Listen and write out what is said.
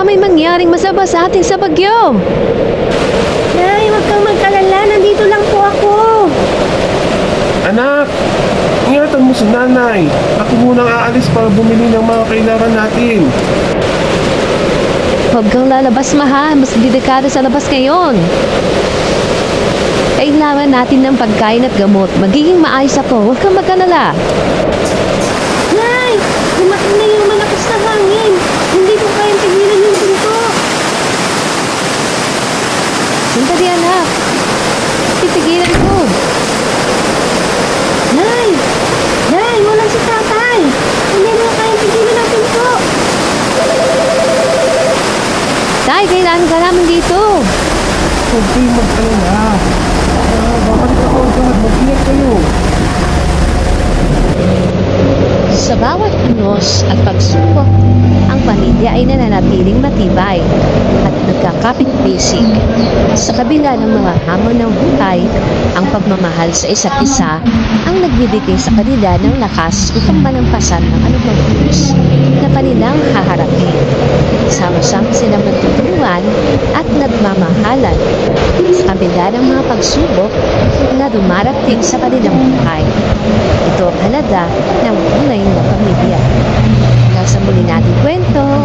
baka may mangyaring masama sa ating sa bagyo. Nay, huwag kang magkalala. Nandito lang po ako. Anak, ingatan mo si nanay. Ako munang aalis para bumili ng mga kailangan natin. Huwag kang lalabas, mahal. Mas delikado sa labas ngayon. Kailangan natin ng pagkain at gamot. Magiging maayos ako. Huwag kang magkalala. Anak. Titigilan ko. Nay! Nay, wala si tatay. Hindi mo kayang pigilan ang pinto. Tay, kailangan ka namin dito. Kayong mag-alala. Ah, babalik ako agad. Mag-ingat kayo. Sa bawat unos at pagsubok, ang pamilya ay nananatiling matibay at nagkakapit-bisig. Sa kabila ng mga hamon ng buhay, ang pagmamahal sa isa't isa ang nagbibigay sa kanila ng lakas upang manampasan ng anumang krus na kanilang haharapin. Sama-sama silang nagtutulungan at nagmamahalan sa kabila ng mga pagsubok na dumarating sa kanilang buhay. Ito ang halaga ng tunay na pamilya. Nasa muli natin kwento.